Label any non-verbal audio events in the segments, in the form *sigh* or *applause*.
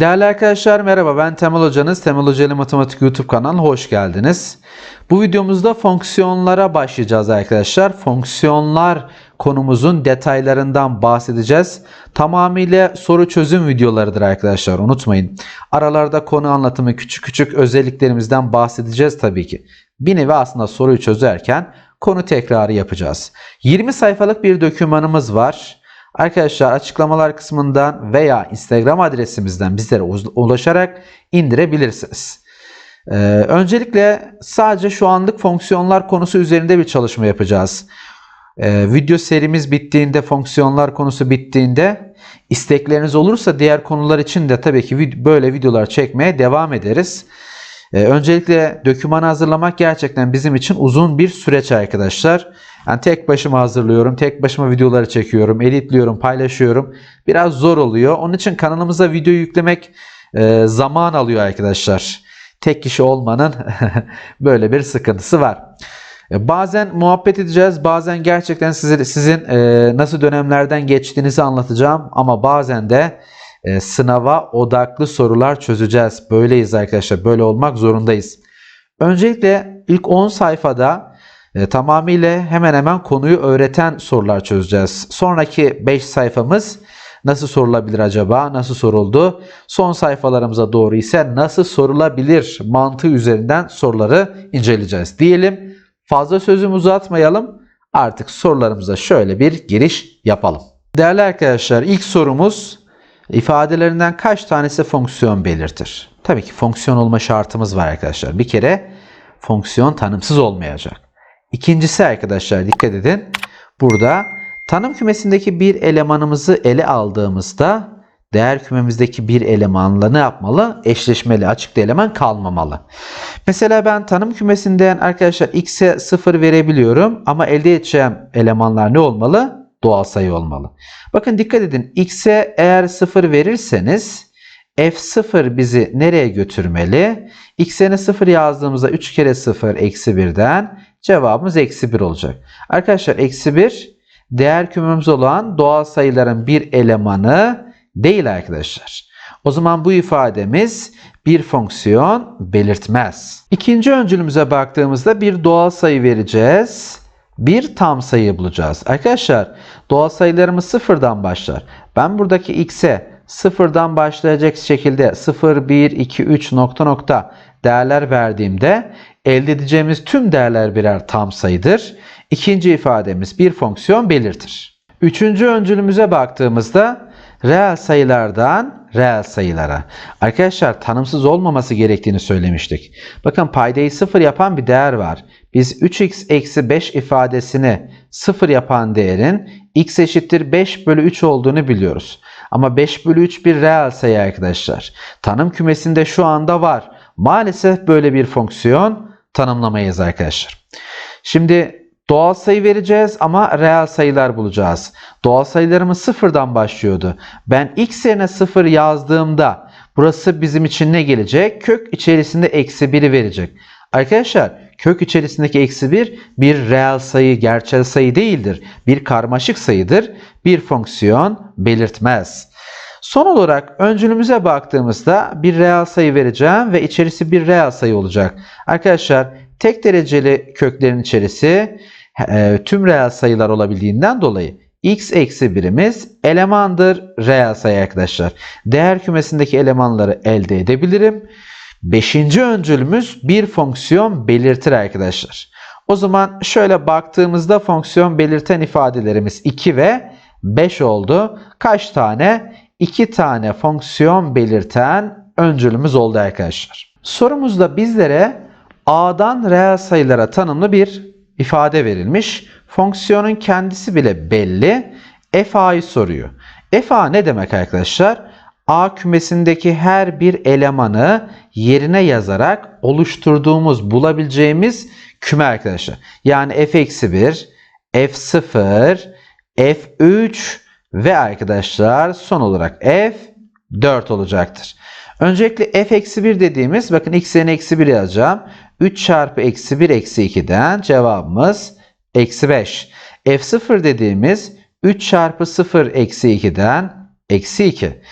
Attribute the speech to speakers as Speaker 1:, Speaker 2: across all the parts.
Speaker 1: Değerli arkadaşlar merhaba ben Temel Hocanız. Temel Hoca ile Matematik YouTube kanalına hoş geldiniz. Bu videomuzda fonksiyonlara başlayacağız arkadaşlar. Fonksiyonlar konumuzun detaylarından bahsedeceğiz. Tamamıyla soru çözüm videolarıdır arkadaşlar unutmayın. Aralarda konu anlatımı küçük küçük özelliklerimizden bahsedeceğiz tabii ki. Bir nevi aslında soruyu çözerken konu tekrarı yapacağız. 20 sayfalık bir dokümanımız var. Arkadaşlar açıklamalar kısmından veya Instagram adresimizden bizlere ulaşarak indirebilirsiniz. Ee, öncelikle sadece şu anlık fonksiyonlar konusu üzerinde bir çalışma yapacağız. Ee, video serimiz bittiğinde, fonksiyonlar konusu bittiğinde istekleriniz olursa diğer konular için de tabii ki böyle videolar çekmeye devam ederiz. Ee, öncelikle dokümanı hazırlamak gerçekten bizim için uzun bir süreç arkadaşlar. Yani tek başıma hazırlıyorum, tek başıma videoları çekiyorum, editliyorum, paylaşıyorum. Biraz zor oluyor. Onun için kanalımıza video yüklemek e, zaman alıyor arkadaşlar. Tek kişi olmanın *laughs* böyle bir sıkıntısı var. E, Bazen muhabbet edeceğiz, bazen gerçekten size, sizin e, nasıl dönemlerden geçtiğinizi anlatacağım. Ama bazen de e, sınava odaklı sorular çözeceğiz. Böyleyiz arkadaşlar, böyle olmak zorundayız. Öncelikle ilk 10 sayfada e, tamamıyla hemen hemen konuyu öğreten sorular çözeceğiz. Sonraki 5 sayfamız nasıl sorulabilir acaba? Nasıl soruldu? Son sayfalarımıza doğru ise nasıl sorulabilir mantığı üzerinden soruları inceleyeceğiz. Diyelim fazla sözümü uzatmayalım. Artık sorularımıza şöyle bir giriş yapalım. Değerli arkadaşlar ilk sorumuz ifadelerinden kaç tanesi fonksiyon belirtir? Tabii ki fonksiyon olma şartımız var arkadaşlar. Bir kere fonksiyon tanımsız olmayacak. İkincisi arkadaşlar dikkat edin. Burada tanım kümesindeki bir elemanımızı ele aldığımızda değer kümemizdeki bir elemanla ne yapmalı? Eşleşmeli açıkta eleman kalmamalı. Mesela ben tanım kümesinden arkadaşlar x'e 0 verebiliyorum ama elde edeceğim elemanlar ne olmalı? Doğal sayı olmalı. Bakın dikkat edin x'e eğer 0 verirseniz f0 bizi nereye götürmeli? x'e 0 yazdığımızda 3 kere 0 eksi 1'den cevabımız eksi 1 olacak. Arkadaşlar eksi 1 değer kümemiz olan doğal sayıların bir elemanı değil arkadaşlar. O zaman bu ifademiz bir fonksiyon belirtmez. İkinci öncülümüze baktığımızda bir doğal sayı vereceğiz. Bir tam sayı bulacağız. Arkadaşlar doğal sayılarımız sıfırdan başlar. Ben buradaki x'e sıfırdan başlayacak şekilde 0, 1, 2, 3 nokta nokta değerler verdiğimde elde edeceğimiz tüm değerler birer tam sayıdır. İkinci ifademiz bir fonksiyon belirtir. Üçüncü öncülümüze baktığımızda reel sayılardan reel sayılara. Arkadaşlar tanımsız olmaması gerektiğini söylemiştik. Bakın paydayı sıfır yapan bir değer var. Biz 3x eksi 5 ifadesini sıfır yapan değerin x eşittir 5 bölü 3 olduğunu biliyoruz. Ama 5 bölü 3 bir reel sayı arkadaşlar. Tanım kümesinde şu anda var. Maalesef böyle bir fonksiyon tanımlamayız arkadaşlar. Şimdi doğal sayı vereceğiz ama reel sayılar bulacağız. Doğal sayılarımız sıfırdan başlıyordu. Ben x yerine sıfır yazdığımda burası bizim için ne gelecek? Kök içerisinde eksi 1'i verecek. Arkadaşlar kök içerisindeki eksi 1 bir reel sayı, gerçel sayı değildir. Bir karmaşık sayıdır. Bir fonksiyon belirtmez. Son olarak öncülümüze baktığımızda bir reel sayı vereceğim ve içerisi bir reel sayı olacak. Arkadaşlar tek dereceli köklerin içerisi e, tüm reel sayılar olabildiğinden dolayı x eksi birimiz elemandır reel sayı arkadaşlar. Değer kümesindeki elemanları elde edebilirim. Beşinci öncülümüz bir fonksiyon belirtir arkadaşlar. O zaman şöyle baktığımızda fonksiyon belirten ifadelerimiz 2 ve 5 oldu. Kaç tane? 2 tane fonksiyon belirten öncülümüz oldu arkadaşlar. Sorumuzda bizlere A'dan reel sayılara tanımlı bir ifade verilmiş. Fonksiyonun kendisi bile belli. f a'yı soruyor. f a ne demek arkadaşlar? A kümesindeki her bir elemanı yerine yazarak oluşturduğumuz, bulabileceğimiz küme arkadaşlar. Yani f-1, f0, f3 ve arkadaşlar son olarak f4 olacaktır. Öncelikle f-1 dediğimiz bakın x eksi 1 yazacağım. 3 çarpı eksi 1 eksi 2'den cevabımız eksi 5. f0 dediğimiz 3 çarpı 0 eksi 2'den eksi 2.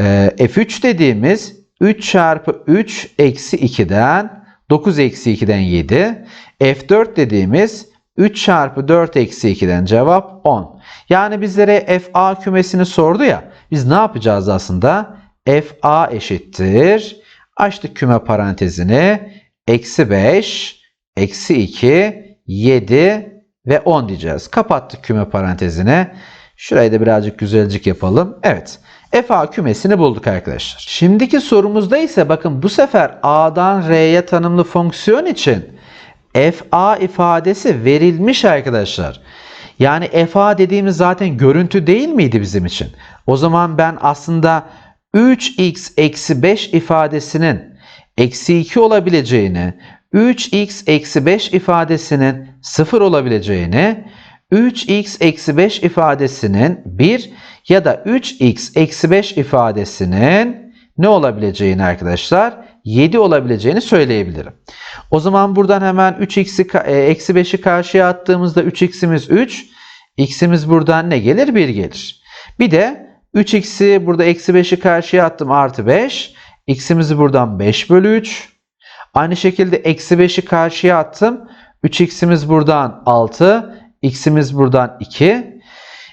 Speaker 1: Ee, F3 dediğimiz 3 çarpı 3 eksi 2'den 9 eksi 2'den 7. F4 dediğimiz 3 çarpı 4 eksi 2'den cevap 10. Yani bizlere FA kümesini sordu ya. Biz ne yapacağız aslında? FA eşittir. Açtık küme parantezini. Eksi 5, eksi 2, 7 ve 10 diyeceğiz. Kapattık küme parantezini. Şurayı da birazcık güzelcik yapalım. Evet. FA kümesini bulduk arkadaşlar. Şimdiki sorumuzda ise bakın bu sefer A'dan R'ye tanımlı fonksiyon için FA ifadesi verilmiş arkadaşlar. Yani FA dediğimiz zaten görüntü değil miydi bizim için? O zaman ben aslında 3x eksi 5 ifadesinin eksi 2 olabileceğini, 3x eksi 5 ifadesinin 0 olabileceğini, 3x eksi 5 ifadesinin 1 ya da 3x eksi 5 ifadesinin ne olabileceğini arkadaşlar 7 olabileceğini söyleyebilirim. O zaman buradan hemen 3x'i e, eksi 5'i karşıya attığımızda 3x'imiz 3, x'imiz buradan ne gelir? 1 gelir. Bir de 3x'i burada eksi 5'i karşıya attım artı 5. x'imizi buradan 5 bölü 3. Aynı şekilde eksi 5'i karşıya attım. 3x'imiz buradan 6. x'imiz buradan 2.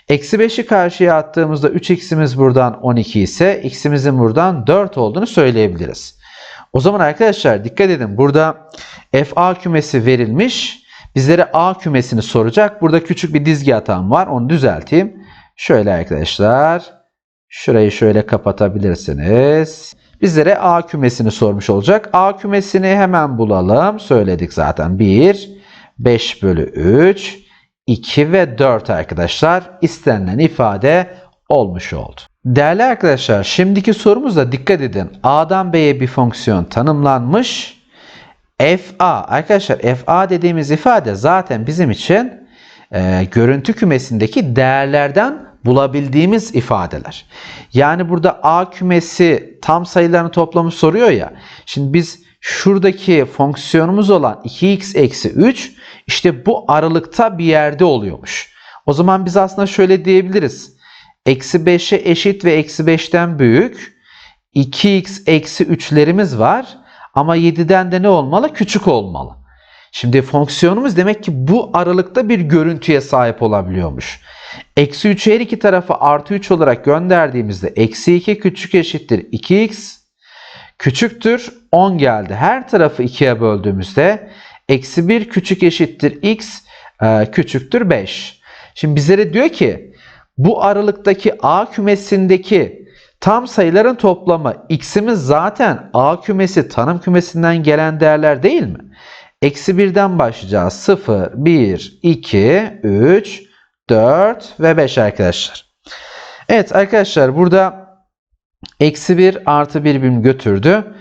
Speaker 1: Eksi 5'i karşıya attığımızda 3x'imiz buradan 12 ise x'imizin buradan 4 olduğunu söyleyebiliriz. O zaman arkadaşlar dikkat edin burada FA kümesi verilmiş. Bizlere A kümesini soracak. Burada küçük bir dizgi hatam var. Onu düzelteyim. Şöyle arkadaşlar. Şurayı şöyle kapatabilirsiniz. Bizlere A kümesini sormuş olacak. A kümesini hemen bulalım. Söyledik zaten. 1, 5 bölü 3, 2 ve 4 arkadaşlar. istenilen ifade olmuş oldu. Değerli arkadaşlar şimdiki sorumuzda dikkat edin. A'dan B'ye bir fonksiyon tanımlanmış. FA arkadaşlar FA dediğimiz ifade zaten bizim için e, görüntü kümesindeki değerlerden bulabildiğimiz ifadeler. Yani burada A kümesi tam sayılarını toplamı soruyor ya. Şimdi biz şuradaki fonksiyonumuz olan 2x eksi 3 işte bu aralıkta bir yerde oluyormuş. O zaman biz aslında şöyle diyebiliriz. Eksi 5'e eşit ve eksi 5'ten büyük 2x eksi 3'lerimiz var. Ama 7'den de ne olmalı? Küçük olmalı. Şimdi fonksiyonumuz demek ki bu aralıkta bir görüntüye sahip olabiliyormuş. Eksi 3'ü her iki tarafa artı 3 olarak gönderdiğimizde eksi 2 küçük eşittir 2x küçüktür 10 geldi. Her tarafı 2'ye böldüğümüzde eksi 1 küçük eşittir x e, küçüktür 5. Şimdi bizlere diyor ki bu aralıktaki A kümesindeki tam sayıların toplamı x'imiz zaten A kümesi tanım kümesinden gelen değerler değil mi? Eksi 1'den başlayacağız. 0, 1, 2, 3, 4 ve 5 arkadaşlar. Evet arkadaşlar burada eksi 1 artı 1 birim götürdü.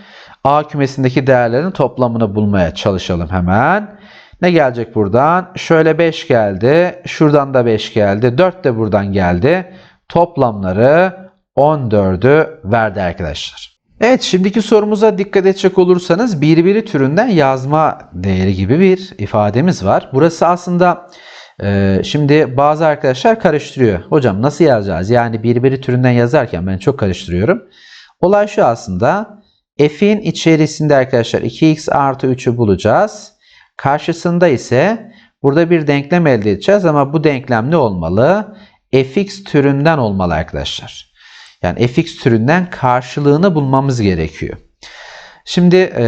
Speaker 1: A kümesindeki değerlerin toplamını bulmaya çalışalım hemen. Ne gelecek buradan? Şöyle 5 geldi. Şuradan da 5 geldi. 4 de buradan geldi. Toplamları 14'ü verdi arkadaşlar. Evet şimdiki sorumuza dikkat edecek olursanız birbiri türünden yazma değeri gibi bir ifademiz var. Burası aslında e, şimdi bazı arkadaşlar karıştırıyor. Hocam nasıl yazacağız? Yani birbiri türünden yazarken ben çok karıştırıyorum. Olay şu aslında f'in içerisinde arkadaşlar 2x artı 3'ü bulacağız. Karşısında ise burada bir denklem elde edeceğiz ama bu denklem ne olmalı? fx türünden olmalı arkadaşlar. Yani fx türünden karşılığını bulmamız gerekiyor. Şimdi e,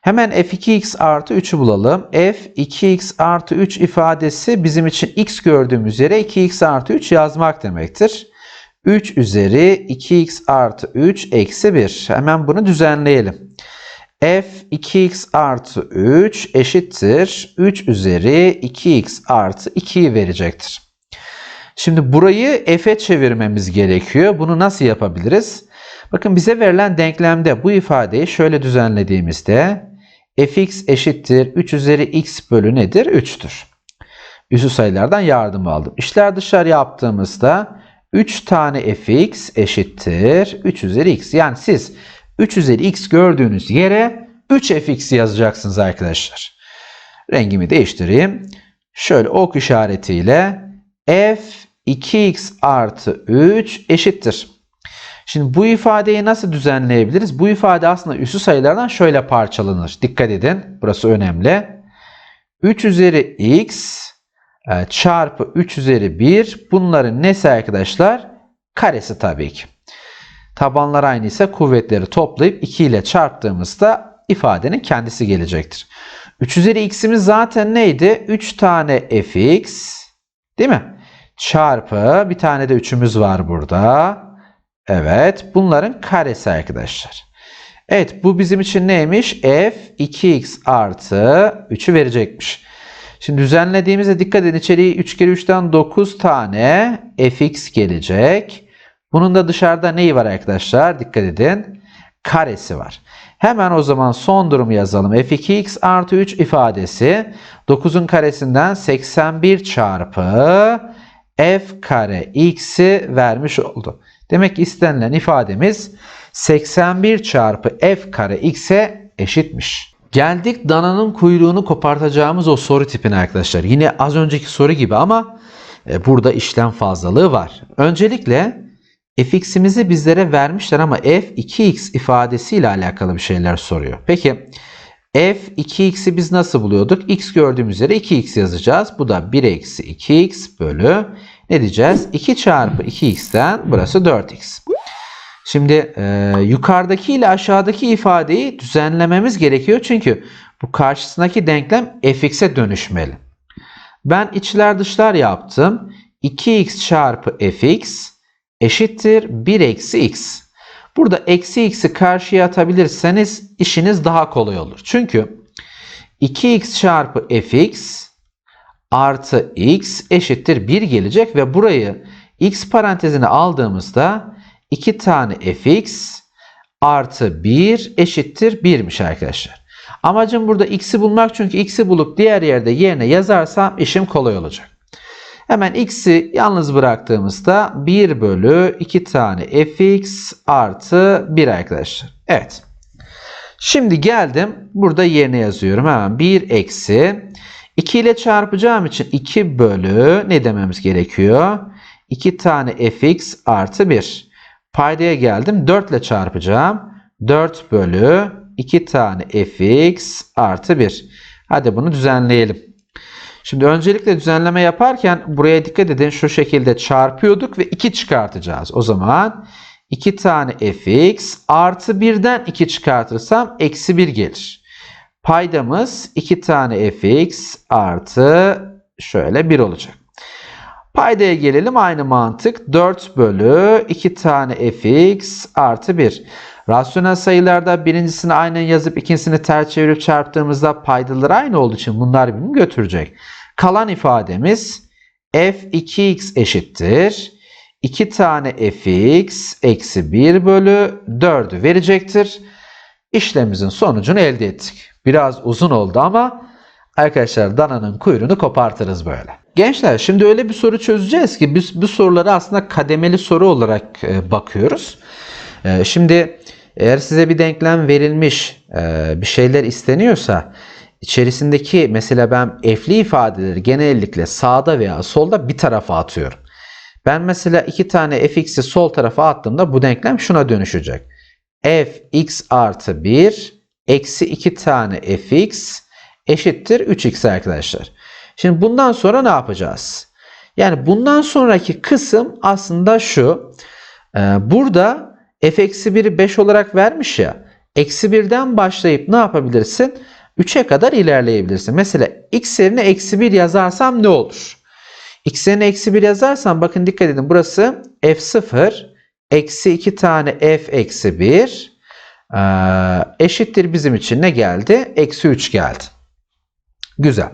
Speaker 1: hemen f2x artı 3'ü bulalım. f 2x artı 3 ifadesi bizim için x gördüğümüz yere 2x artı 3 yazmak demektir. 3 üzeri 2x artı 3 eksi 1. Hemen bunu düzenleyelim f 2x artı 3 eşittir 3 üzeri 2x artı 2'yi verecektir. Şimdi burayı f'e çevirmemiz gerekiyor. Bunu nasıl yapabiliriz? Bakın bize verilen denklemde bu ifadeyi şöyle düzenlediğimizde fx eşittir 3 üzeri x bölü nedir? 3'tür. Üssü sayılardan yardım aldım. İşler dışarı yaptığımızda 3 tane fx eşittir 3 üzeri x. Yani siz 3 üzeri x gördüğünüz yere 3fx yazacaksınız arkadaşlar. Rengimi değiştireyim. Şöyle ok işaretiyle f 2x artı 3 eşittir. Şimdi bu ifadeyi nasıl düzenleyebiliriz? Bu ifade aslında üssü sayılardan şöyle parçalanır. Dikkat edin. Burası önemli. 3 üzeri x e, çarpı 3 üzeri 1 bunların nesi arkadaşlar? Karesi tabii ki. Tabanlar aynı ise kuvvetleri toplayıp 2 ile çarptığımızda ifadenin kendisi gelecektir. 3 üzeri x'imiz zaten neydi? 3 tane fx değil mi? Çarpı bir tane de 3'ümüz var burada. Evet bunların karesi arkadaşlar. Evet bu bizim için neymiş? f 2x artı 3'ü verecekmiş. Şimdi düzenlediğimizde dikkat edin içeriği 3 kere 3'ten 9 tane fx gelecek. Bunun da dışarıda neyi var arkadaşlar? Dikkat edin. Karesi var. Hemen o zaman son durumu yazalım. f2x artı 3 ifadesi 9'un karesinden 81 çarpı f kare x'i vermiş oldu. Demek ki istenilen ifademiz 81 çarpı f kare x'e eşitmiş. Geldik dananın kuyruğunu kopartacağımız o soru tipine arkadaşlar. Yine az önceki soru gibi ama e, burada işlem fazlalığı var. Öncelikle fx'imizi bizlere vermişler ama f 2x ifadesiyle alakalı bir şeyler soruyor. Peki f 2x'i biz nasıl buluyorduk? x gördüğümüz yere 2x yazacağız. Bu da 1 eksi 2x bölü ne diyeceğiz? 2 çarpı 2x'ten burası 4x. Şimdi e, yukarıdaki ile aşağıdaki ifadeyi düzenlememiz gerekiyor. Çünkü bu karşısındaki denklem fx'e dönüşmeli. Ben içler dışlar yaptım. 2x çarpı fx eşittir 1 eksi x. Burada eksi x'i karşıya atabilirseniz işiniz daha kolay olur. Çünkü 2x çarpı fx artı x eşittir 1 gelecek ve burayı x parantezine aldığımızda 2 tane fx artı 1 eşittir 1'miş arkadaşlar. Amacım burada x'i bulmak çünkü x'i bulup diğer yerde yerine yazarsam işim kolay olacak. Hemen x'i yalnız bıraktığımızda 1 bölü 2 tane fx artı 1 arkadaşlar. Evet. Şimdi geldim. Burada yerine yazıyorum. Hemen 1 eksi 2 ile çarpacağım için 2 bölü ne dememiz gerekiyor? 2 tane fx artı 1. Paydaya geldim. 4 ile çarpacağım. 4 bölü 2 tane fx artı 1. Hadi bunu düzenleyelim. Şimdi öncelikle düzenleme yaparken buraya dikkat edin. Şu şekilde çarpıyorduk ve 2 çıkartacağız. O zaman 2 tane fx artı 1'den 2 çıkartırsam eksi 1 gelir. Paydamız 2 tane fx artı şöyle 1 olacak. Paydaya gelelim aynı mantık. 4 bölü 2 tane fx artı 1. Rasyonel sayılarda birincisini aynen yazıp ikincisini ters çevirip çarptığımızda paydaları aynı olduğu için bunlar birbirini götürecek. Kalan ifademiz f2x eşittir. 2 tane fx eksi 1 bölü 4'ü verecektir. İşlemimizin sonucunu elde ettik. Biraz uzun oldu ama arkadaşlar dananın kuyruğunu kopartırız böyle. Gençler şimdi öyle bir soru çözeceğiz ki biz bu soruları aslında kademeli soru olarak e, bakıyoruz. E, şimdi eğer size bir denklem verilmiş e, bir şeyler isteniyorsa içerisindeki mesela ben f'li ifadeleri genellikle sağda veya solda bir tarafa atıyorum. Ben mesela iki tane fx'i sol tarafa attığımda bu denklem şuna dönüşecek. f x artı 1 eksi 2 tane fx eşittir 3x arkadaşlar. Şimdi bundan sonra ne yapacağız? Yani bundan sonraki kısım aslında şu. Ee, burada f eksi 1'i 5 olarak vermiş ya. Eksi 1'den başlayıp ne yapabilirsin? 3'e kadar ilerleyebilirsin. Mesela x yerine eksi 1 yazarsam ne olur? x yerine eksi 1 yazarsam bakın dikkat edin burası f0 eksi 2 tane f eksi 1 ee, eşittir bizim için ne geldi? Eksi 3 geldi. Güzel.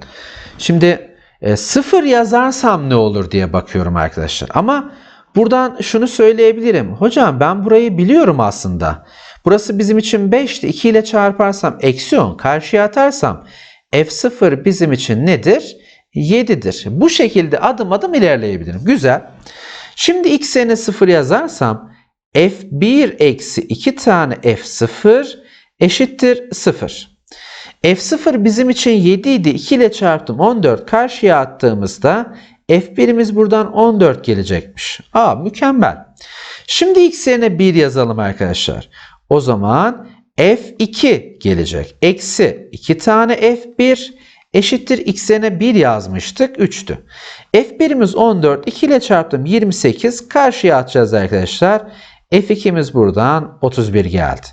Speaker 1: Şimdi e, 0 yazarsam ne olur diye bakıyorum arkadaşlar. Ama buradan şunu söyleyebilirim. Hocam ben burayı biliyorum aslında. Burası bizim için 5'ti. 2 ile çarparsam eksi 10. Karşıya atarsam f0 bizim için nedir? 7'dir. Bu şekilde adım adım ilerleyebilirim. Güzel. Şimdi x yerine 0 yazarsam f1 eksi 2 tane f0 eşittir 0. f0 bizim için 7 idi. 2 ile çarptım 14. Karşıya attığımızda f1'imiz buradan 14 gelecekmiş. Aa mükemmel. Şimdi x yerine 1 yazalım arkadaşlar. O zaman f2 gelecek. Eksi 2 tane f1 eşittir x yerine 1 yazmıştık 3'tü. f1'imiz 14 2 ile çarptım 28 karşıya atacağız arkadaşlar. f2'miz buradan 31 geldi.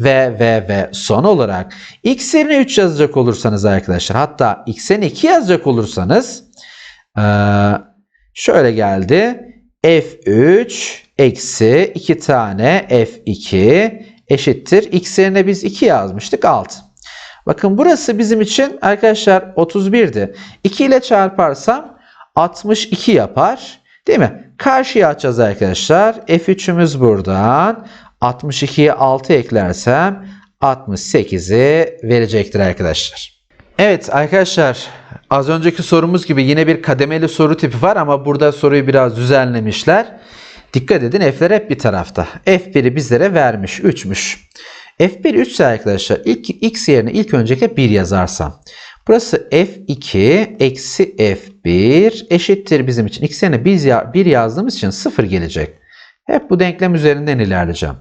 Speaker 1: Ve ve ve son olarak x yerine 3 yazacak olursanız arkadaşlar hatta x yerine 2 yazacak olursanız şöyle geldi. F3 eksi 2 tane F2 eşittir. X yerine biz 2 yazmıştık 6. Bakın burası bizim için arkadaşlar 31'di. 2 ile çarparsam 62 yapar. Değil mi? Karşıya atacağız arkadaşlar. F3'ümüz buradan. 62'ye 6 eklersem 68'i verecektir arkadaşlar. Evet arkadaşlar az önceki sorumuz gibi yine bir kademeli soru tipi var ama burada soruyu biraz düzenlemişler. Dikkat edin f'ler hep bir tarafta. F1'i bizlere vermiş 3'müş. F1 3 ise arkadaşlar ilk x yerine ilk öncelikle 1 yazarsam. Burası F2 eksi F1 eşittir bizim için. X yerine 1 yazdığımız için 0 gelecek. Hep bu denklem üzerinden ilerleyeceğim.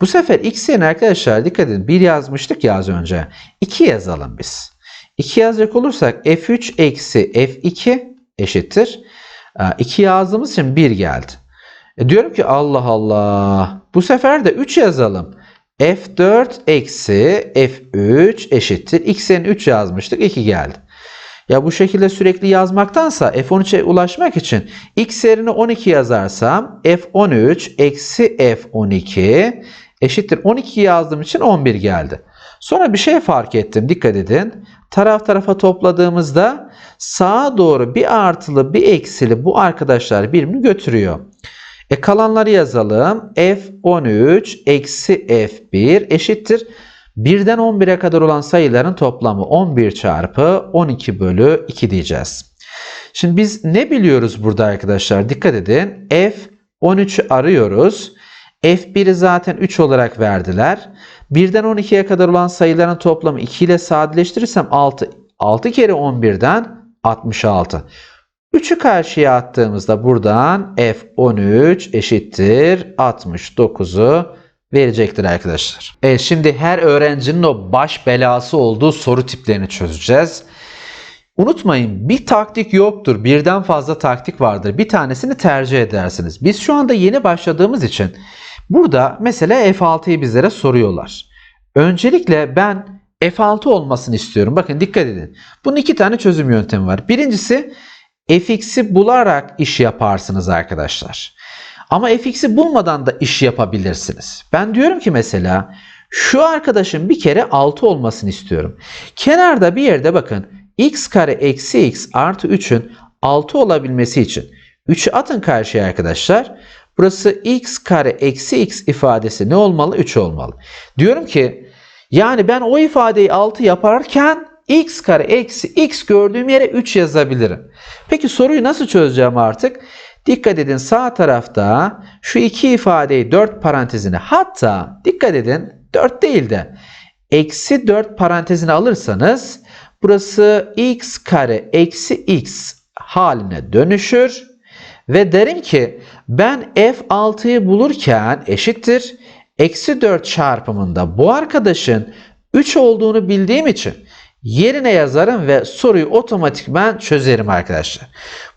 Speaker 1: Bu sefer x yerine arkadaşlar dikkat edin 1 yazmıştık ya az önce. 2 yazalım biz. 2 yazacak olursak f3 eksi f2 eşittir. 2 yazdığımız için 1 geldi. E diyorum ki Allah Allah. Bu sefer de 3 yazalım. f4 eksi f3 eşittir. x'in 3 yazmıştık 2 geldi. Ya bu şekilde sürekli yazmaktansa f13'e ulaşmak için x yerine 12 yazarsam f13 eksi f12 eşittir 12 yazdığım için 11 geldi. Sonra bir şey fark ettim dikkat edin. Taraf tarafa topladığımızda sağa doğru bir artılı bir eksili bu arkadaşlar birbirini götürüyor. E kalanları yazalım. f13 eksi f1 eşittir. 1'den 11'e kadar olan sayıların toplamı 11 çarpı 12 bölü 2 diyeceğiz. Şimdi biz ne biliyoruz burada arkadaşlar? Dikkat edin. F13'ü arıyoruz. F1'i zaten 3 olarak verdiler. 1'den 12'ye kadar olan sayıların toplamı 2 ile sadeleştirirsem 6. 6 kere 11'den 66. 3'ü karşıya attığımızda buradan F13 eşittir 69'u verecektir arkadaşlar. Evet şimdi her öğrencinin o baş belası olduğu soru tiplerini çözeceğiz. Unutmayın bir taktik yoktur. Birden fazla taktik vardır. Bir tanesini tercih edersiniz. Biz şu anda yeni başladığımız için burada mesela F6'yı bizlere soruyorlar. Öncelikle ben F6 olmasını istiyorum. Bakın dikkat edin. Bunun iki tane çözüm yöntemi var. Birincisi fx'i bularak iş yaparsınız arkadaşlar. Ama fx'i bulmadan da iş yapabilirsiniz. Ben diyorum ki mesela şu arkadaşın bir kere 6 olmasını istiyorum. Kenarda bir yerde bakın x kare eksi x artı 3'ün 6 olabilmesi için 3'ü atın karşıya arkadaşlar. Burası x kare eksi x ifadesi ne olmalı? 3 olmalı. Diyorum ki yani ben o ifadeyi 6 yaparken x kare eksi x gördüğüm yere 3 yazabilirim. Peki soruyu nasıl çözeceğim artık? Dikkat edin sağ tarafta şu iki ifadeyi 4 parantezine hatta dikkat edin 4 değil de eksi 4 parantezine alırsanız burası x kare eksi x haline dönüşür. Ve derim ki ben f6'yı bulurken eşittir. Eksi 4 çarpımında bu arkadaşın 3 olduğunu bildiğim için yerine yazarım ve soruyu otomatikman çözerim arkadaşlar.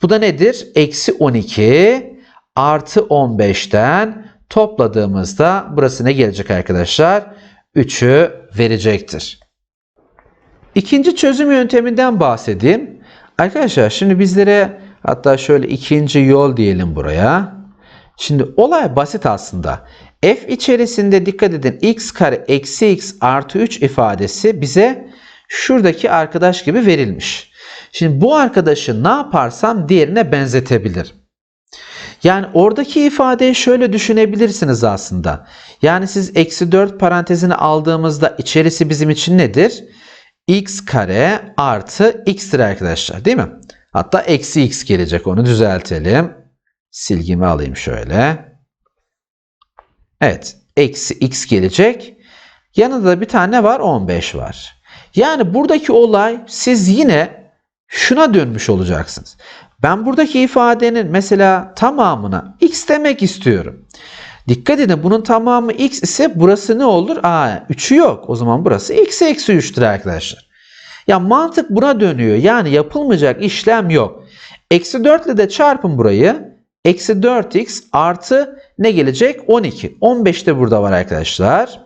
Speaker 1: Bu da nedir? Eksi 12 artı 15'ten topladığımızda burası ne gelecek arkadaşlar? 3'ü verecektir. İkinci çözüm yönteminden bahsedeyim. Arkadaşlar şimdi bizlere hatta şöyle ikinci yol diyelim buraya. Şimdi olay basit aslında. F içerisinde dikkat edin x kare eksi x artı 3 ifadesi bize şuradaki arkadaş gibi verilmiş. Şimdi bu arkadaşı ne yaparsam diğerine benzetebilir. Yani oradaki ifadeyi şöyle düşünebilirsiniz aslında. Yani siz eksi 4 parantezini aldığımızda içerisi bizim için nedir? x kare artı x'tir arkadaşlar değil mi? Hatta eksi x gelecek onu düzeltelim. Silgimi alayım şöyle. Evet eksi x gelecek. Yanında bir tane var 15 var. Yani buradaki olay siz yine şuna dönmüş olacaksınız. Ben buradaki ifadenin mesela tamamına x demek istiyorum. Dikkat edin bunun tamamı x ise burası ne olur? A 3'ü yok. O zaman burası x eksi 3'tür arkadaşlar. Ya mantık buna dönüyor. Yani yapılmayacak işlem yok. Eksi 4 ile de çarpın burayı. Eksi 4x artı ne gelecek? 12. 15 de burada var arkadaşlar.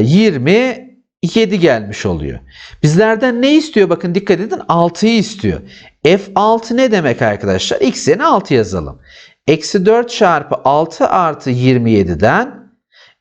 Speaker 1: 20 7 gelmiş oluyor. Bizlerden ne istiyor? Bakın dikkat edin 6'yı istiyor. F6 ne demek arkadaşlar? X yerine 6 yazalım. Eksi 4 çarpı 6 artı 27'den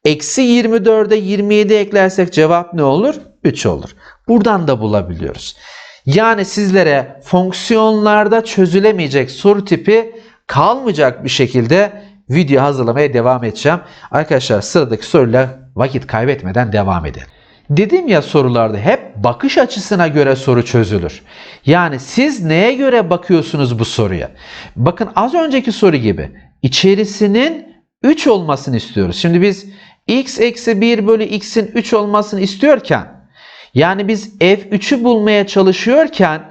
Speaker 1: eksi 24'e 27 eklersek cevap ne olur? 3 olur. Buradan da bulabiliyoruz. Yani sizlere fonksiyonlarda çözülemeyecek soru tipi kalmayacak bir şekilde video hazırlamaya devam edeceğim. Arkadaşlar sıradaki soruyla vakit kaybetmeden devam edelim. Dedim ya sorularda hep bakış açısına göre soru çözülür. Yani siz neye göre bakıyorsunuz bu soruya? Bakın az önceki soru gibi içerisinin 3 olmasını istiyoruz. Şimdi biz x eksi 1 bölü x'in 3 olmasını istiyorken yani biz f3'ü bulmaya çalışıyorken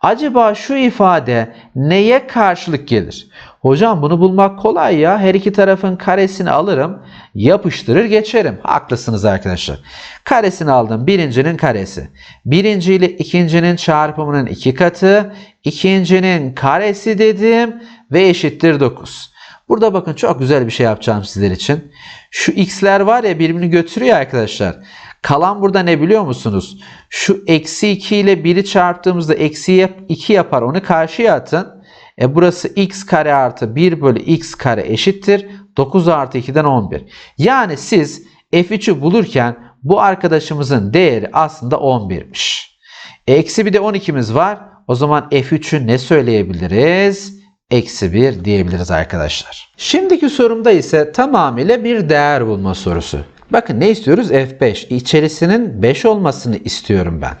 Speaker 1: acaba şu ifade neye karşılık gelir? Hocam bunu bulmak kolay ya. Her iki tarafın karesini alırım, yapıştırır geçerim. Haklısınız arkadaşlar. Karesini aldım. Birincinin karesi. Birinci ile ikincinin çarpımının iki katı. ikincinin karesi dedim ve eşittir 9. Burada bakın çok güzel bir şey yapacağım sizler için. Şu x'ler var ya birbirini götürüyor arkadaşlar. Kalan burada ne biliyor musunuz? Şu eksi 2 ile 1'i çarptığımızda eksi 2 yapar. Onu karşıya atın. E burası x kare artı 1 bölü x kare eşittir. 9 artı 2'den 11. Yani siz f3'ü bulurken bu arkadaşımızın değeri aslında 11'miş. E, eksi bir de 12'miz var. O zaman f3'ü ne söyleyebiliriz? Eksi 1 diyebiliriz arkadaşlar. Şimdiki sorumda ise tamamıyla bir değer bulma sorusu. Bakın ne istiyoruz? F5. İçerisinin 5 olmasını istiyorum ben.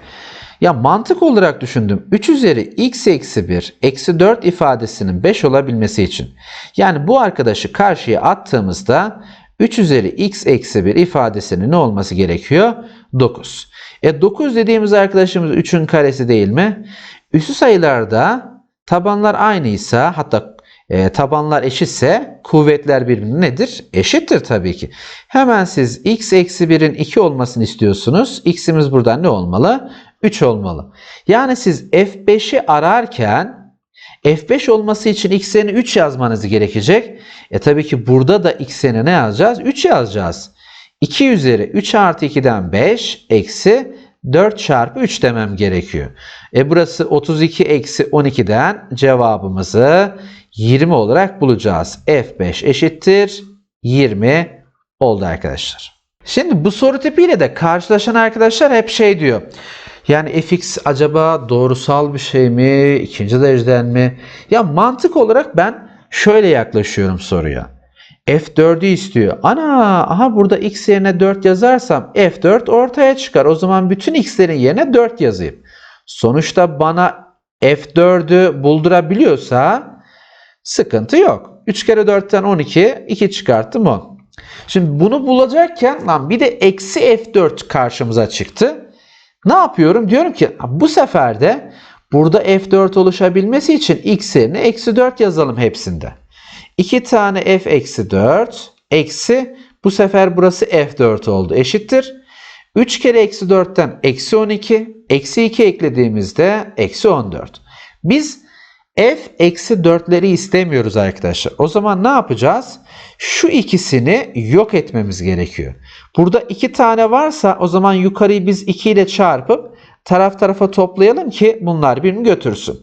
Speaker 1: Ya mantık olarak düşündüm. 3 üzeri x eksi 1 eksi 4 ifadesinin 5 olabilmesi için. Yani bu arkadaşı karşıya attığımızda 3 üzeri x eksi 1 ifadesinin ne olması gerekiyor? 9. E 9 dediğimiz arkadaşımız 3'ün karesi değil mi? Üssü sayılarda tabanlar aynıysa hatta e, tabanlar eşitse kuvvetler birbirine nedir? Eşittir tabii ki. Hemen siz x eksi 1'in 2 olmasını istiyorsunuz. x'imiz buradan ne olmalı? 3 olmalı. Yani siz f5'i ararken f5 olması için x'ini 3 yazmanız gerekecek. E tabii ki burada da x'ini ne yazacağız? 3 yazacağız. 2 üzeri 3 artı 2'den 5 eksi 4 çarpı 3 demem gerekiyor. E burası 32 eksi 12'den cevabımızı 20 olarak bulacağız. F5 eşittir 20 oldu arkadaşlar. Şimdi bu soru tipiyle de karşılaşan arkadaşlar hep şey diyor. Yani fx acaba doğrusal bir şey mi? ikinci dereceden mi? Ya mantık olarak ben şöyle yaklaşıyorum soruya. F4'ü istiyor. Ana aha burada x yerine 4 yazarsam F4 ortaya çıkar. O zaman bütün x'lerin yerine 4 yazayım. Sonuçta bana F4'ü buldurabiliyorsa sıkıntı yok. 3 kere 4'ten 12, 2 çıkarttım 10. Şimdi bunu bulacakken lan bir de eksi F4 karşımıza çıktı. Ne yapıyorum? Diyorum ki bu sefer de burada F4 oluşabilmesi için x yerine eksi 4 yazalım hepsinde. 2 tane f eksi 4 eksi bu sefer burası f4 oldu eşittir. 3 kere eksi 4'ten eksi 12 eksi 2 eklediğimizde eksi 14. Biz f eksi 4'leri istemiyoruz arkadaşlar. O zaman ne yapacağız? Şu ikisini yok etmemiz gerekiyor. Burada iki tane varsa o zaman yukarıyı biz 2 ile çarpıp taraf tarafa toplayalım ki bunlar birbirini götürsün.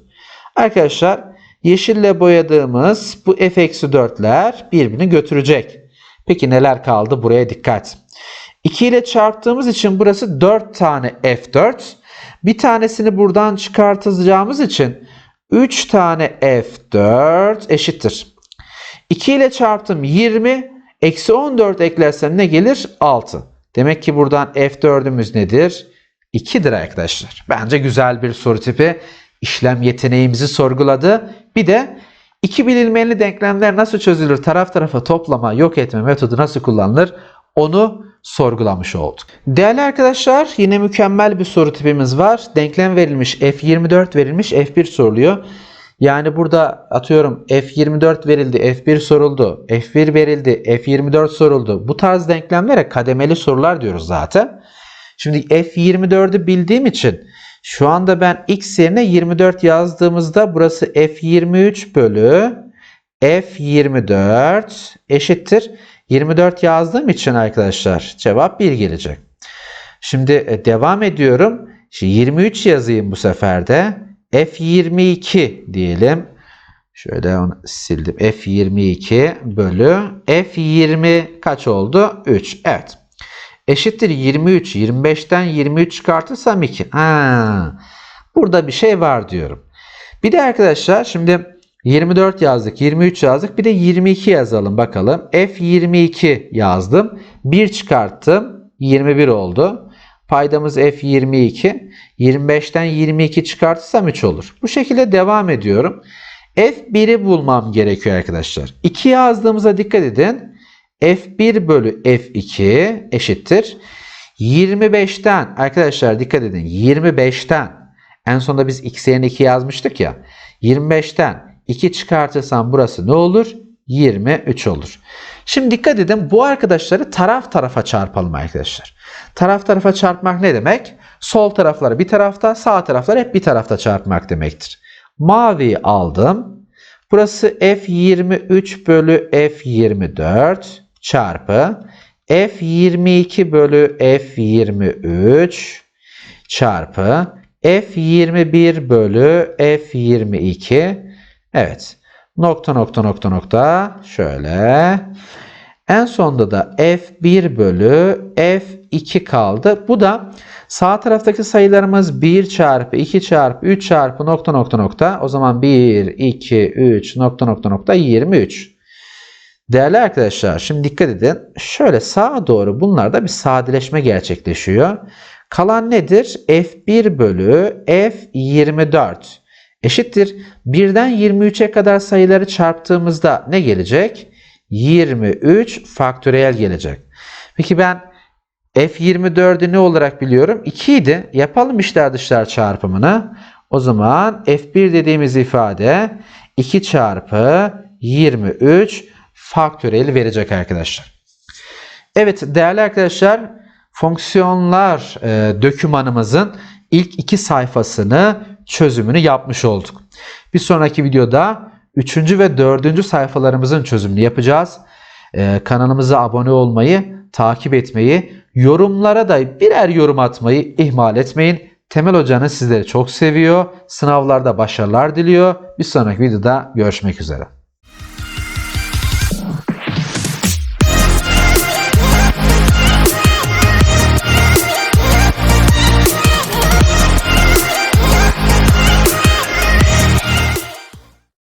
Speaker 1: Arkadaşlar yeşille boyadığımız bu f eksi 4'ler birbirini götürecek. Peki neler kaldı? Buraya dikkat. 2 ile çarptığımız için burası 4 tane f4. Bir tanesini buradan çıkartacağımız için 3 tane f4 eşittir. 2 ile çarptım 20. Eksi 14 eklersem ne gelir? 6. Demek ki buradan f4'ümüz nedir? 2'dir arkadaşlar. Bence güzel bir soru tipi. İşlem yeteneğimizi sorguladı. Bir de iki bilinmeyenli denklemler nasıl çözülür? Taraf tarafa toplama, yok etme metodu nasıl kullanılır? Onu sorgulamış olduk. Değerli arkadaşlar yine mükemmel bir soru tipimiz var. Denklem verilmiş F24 verilmiş F1 soruluyor. Yani burada atıyorum F24 verildi, F1 soruldu, F1 verildi, F24 soruldu. Bu tarz denklemlere kademeli sorular diyoruz zaten. Şimdi F24'ü bildiğim için şu anda ben x yerine 24 yazdığımızda burası F23 bölü F24 eşittir. 24 yazdığım için arkadaşlar cevap 1 gelecek. Şimdi e, devam ediyorum. Şimdi 23 yazayım bu sefer de. F22 diyelim. Şöyle onu sildim. F22 bölü F20 kaç oldu? 3. Evet. Eşittir 23. 25'ten 23 çıkartırsam 2. Ha. Burada bir şey var diyorum. Bir de arkadaşlar şimdi 24 yazdık, 23 yazdık. Bir de 22 yazalım bakalım. F22 yazdım. 1 çıkarttım. 21 oldu. Paydamız F22. 25'ten 22 çıkartırsam 3 olur. Bu şekilde devam ediyorum. F1'i bulmam gerekiyor arkadaşlar. 2 yazdığımıza dikkat edin. F1 bölü F2 eşittir. 25'ten arkadaşlar dikkat edin. 25'ten en sonunda biz x yerine 2 yazmıştık ya. 25'ten 2 çıkartırsam burası ne olur? 23 olur. Şimdi dikkat edin bu arkadaşları taraf tarafa çarpalım arkadaşlar. Taraf tarafa çarpmak ne demek? Sol tarafları bir tarafta, sağ tarafları hep bir tarafta çarpmak demektir. Mavi aldım. Burası F23 bölü F24 çarpı F22 bölü F23 çarpı F21 bölü F22 evet nokta nokta nokta nokta şöyle en sonda da F1 bölü F2 kaldı. Bu da sağ taraftaki sayılarımız 1 çarpı 2 çarpı 3 çarpı nokta nokta nokta. O zaman 1, 2, 3 nokta nokta nokta 23. Değerli arkadaşlar şimdi dikkat edin. Şöyle sağa doğru bunlarda bir sadeleşme gerçekleşiyor. Kalan nedir? F1 bölü F24 eşittir. 1'den 23'e kadar sayıları çarptığımızda ne gelecek? 23 faktöriyel gelecek. Peki ben F24'ü ne olarak biliyorum? 2 idi. Yapalım içler dışlar çarpımını. O zaman F1 dediğimiz ifade 2 çarpı 23 faktöriyel verecek arkadaşlar. Evet değerli arkadaşlar fonksiyonlar e, dokümanımızın ilk iki sayfasını çözümünü yapmış olduk. Bir sonraki videoda üçüncü ve dördüncü sayfalarımızın çözümünü yapacağız. E, kanalımıza abone olmayı, takip etmeyi, yorumlara da birer yorum atmayı ihmal etmeyin. Temel hocanız sizleri çok seviyor. Sınavlarda başarılar diliyor. Bir sonraki videoda görüşmek üzere.